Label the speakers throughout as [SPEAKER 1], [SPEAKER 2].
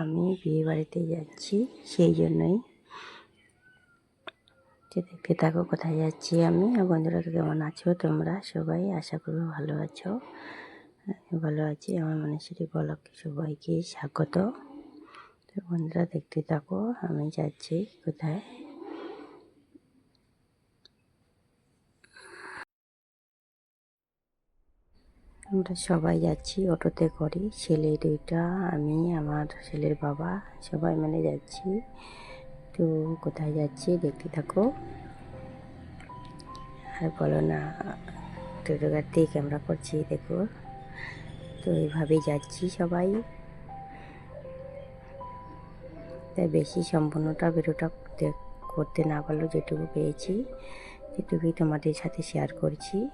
[SPEAKER 1] আমি বিয়ে বাড়িতে যাচ্ছি, সেই জন্যই দেখতে থাকো কোথায় যাচ্ছি আমি। আর বন্ধুরা কেমন আছো তোমরা? সবাই আশা করব ভালো আছো। ভালো আছি। আমার মনেশ্বরী বলকে সবাইকে স্বাগত। তো বন্ধুরা দেখতে থাকো, আমি যাচ্ছি কোথায়? আমরা সবাই যাচ্ছি অটোতে করে। ছেলে দুইটা, আমি, আমার ছেলের বাবা, সবাই মানে যাচ্ছি। তো কোথায় যাচ্ছি দেখতে থাকো। আর বলো না দিয়ে ক্যামেরা করছি, দেখো। তো এইভাবেই যাচ্ছি সবাই। তাই বেশি সম্পূর্ণটা দেখ- করতে না পারলেও যেটুকু পেয়েছি, সেটুকুই তোমাদের সাথে শেয়ার করছি।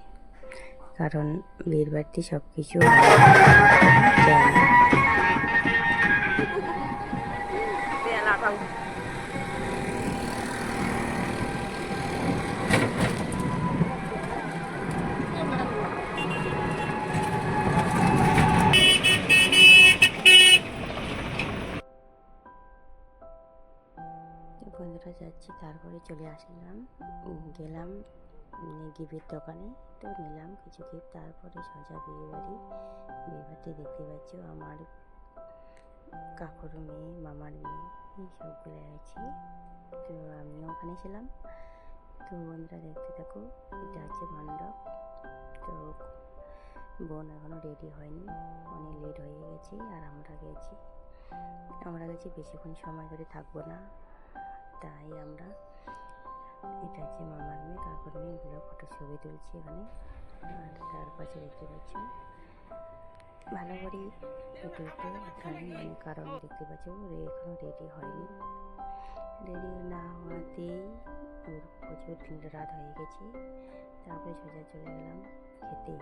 [SPEAKER 1] কারণ বিয়ের বাড়িতে সব কিছু বন্ধুরা যাচ্ছি তারপরে চলে আসলাম। গেলাম গিফটের দোকানে তো নিলাম কিছু গিফট, তারপরে সোজা বিয়ে বাড়ি। বিয়ে বাড়িতে দেখতে পাচ্ছ আমার কাকুর মেয়ে, মামার মেয়ে সবগুলো আছে। তো আমিও ওখানে ছিলাম। তো বন্ধুরা দেখতে থাকো, এটা হচ্ছে মণ্ডপ। তো বোন এখনও রেডি হয়নি, অনেক লেট হয়ে গেছে আর আমরা গেছি। আমরা গেছি বেশিক্ষণ সময় ধরে থাকব না, তাই আমরা এটা হচ্ছে মামার মেয়ে কাকুর মেয়ে এগুলো ফটো ছবি তুলছি এখানে। আর তার পাশে দেখতে পাচ্ছি, ভালো করে ভিডিওতে এখানে মানে কারণ দেখতে পাচ্ছি ও এখনও রেডি হয়নি। রেডি না হওয়াতেই ওর প্রচুর রাত হয়ে গেছে। তারপরে সোজা চলে গেলাম খেতে।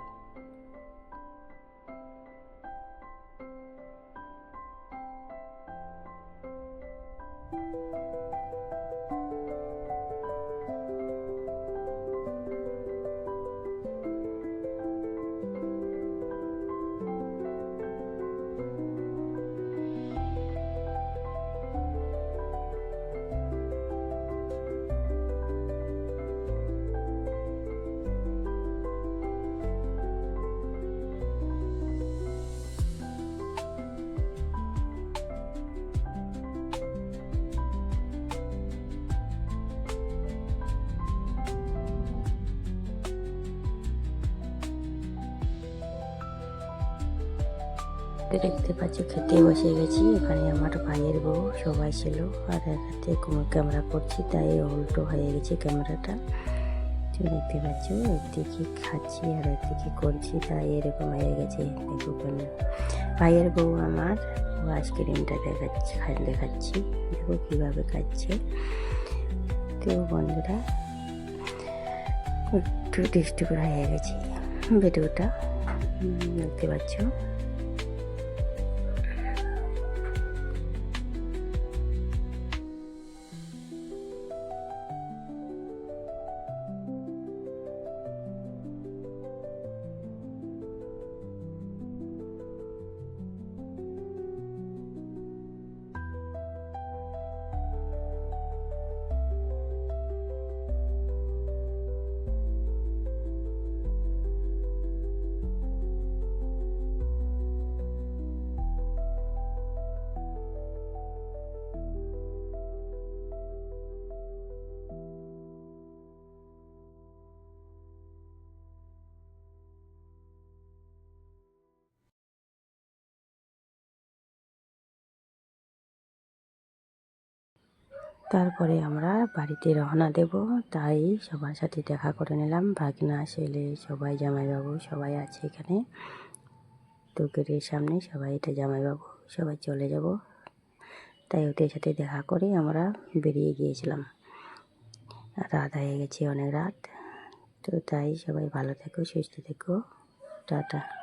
[SPEAKER 1] দেখতে পাচ্ছ খেতে বসে গেছি। এখানে আমার ভাইয়ের বউ, সবাই ছিল। আর একাতে ক্যামেরা করছি, তাই উল্টো হয়ে গেছে ক্যামেরাটা। দেখতে পাচ্ছ, একদিকে খাচ্ছি আর একদিকে করছি, তাই এরকম হয়ে গেছে। দেখো। ভাইয়ের বউ আমার, ও আইসক্রিমটা দেখাচ্ছি দেখাচ্ছি। দেখো কীভাবে খাচ্ছে। তো বন্ধুরা, একটু ডিস্টার্ব হয়ে গেছে ভিডিওটা। দেখতে পাচ্ছ? তারপরে আমরা বাড়িতে রওনা দেব। তাই সবার সাথে দেখা করে নিলাম। ভাগনা, ছেলে, সবাই জামাইবাবু সবাই আছে এখানে। তো গেটের সামনে সবাই এটা জামাইবাবু, সবাই চলে যাব। তাই ওদের সাথে দেখা করে আমরা বেরিয়ে গিয়েছিলাম। রাত হয়ে গেছে অনেক রাত। তো তাই সবাই ভালো থেকো, সুস্থ থেকো। টাটা।